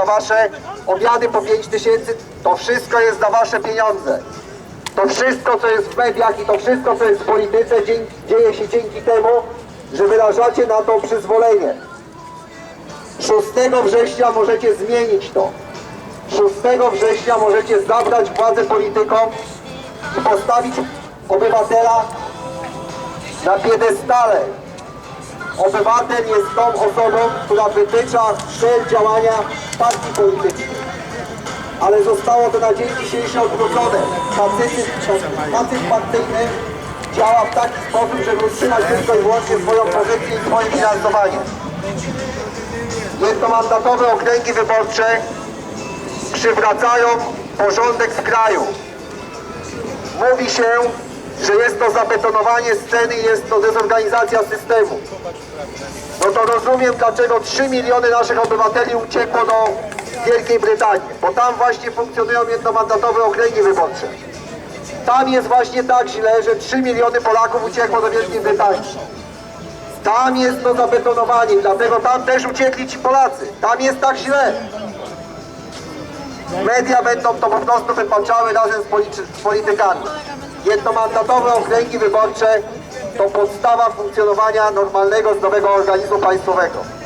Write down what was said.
za wasze obiady po 5 tysięcy, to wszystko jest za wasze pieniądze. To wszystko, co jest w mediach i to wszystko, co jest w polityce, dzieje się dzięki temu, że wyrażacie na to przyzwolenie. 6 września możecie zmienić to. 6 września możecie zabrać władzę politykom i postawić obywatela na piedestale. Obywatel jest tą osobą, która wytycza cel działania partii politycznej. Ale zostało to na dzień dzisiejszy odwrócone. Pacyfizm partyjny działa w taki sposób, żeby utrzymać tylko i wyłącznie swoją pozycję i swoje finansowanie. Jednomandatowe okręgi wyborcze przywracają porządek w kraju. Mówi się, że jest to zabetonowanie sceny i jest to dezorganizacja systemu. No to rozumiem, dlaczego 3 miliony naszych obywateli uciekło do Wielkiej Brytanii, bo tam właśnie funkcjonują jednomandatowe okręgi wyborcze. Tam jest właśnie tak źle, że 3 miliony Polaków uciekło do Wielkiej Brytanii. Tam jest to zabetonowanie, dlatego tam też uciekli ci Polacy. Tam jest tak źle. Media będą to po prostu wypaczały razem z, politykami. Jednomandatowe okręgi wyborcze to podstawa funkcjonowania normalnego, zdrowego organizmu państwowego.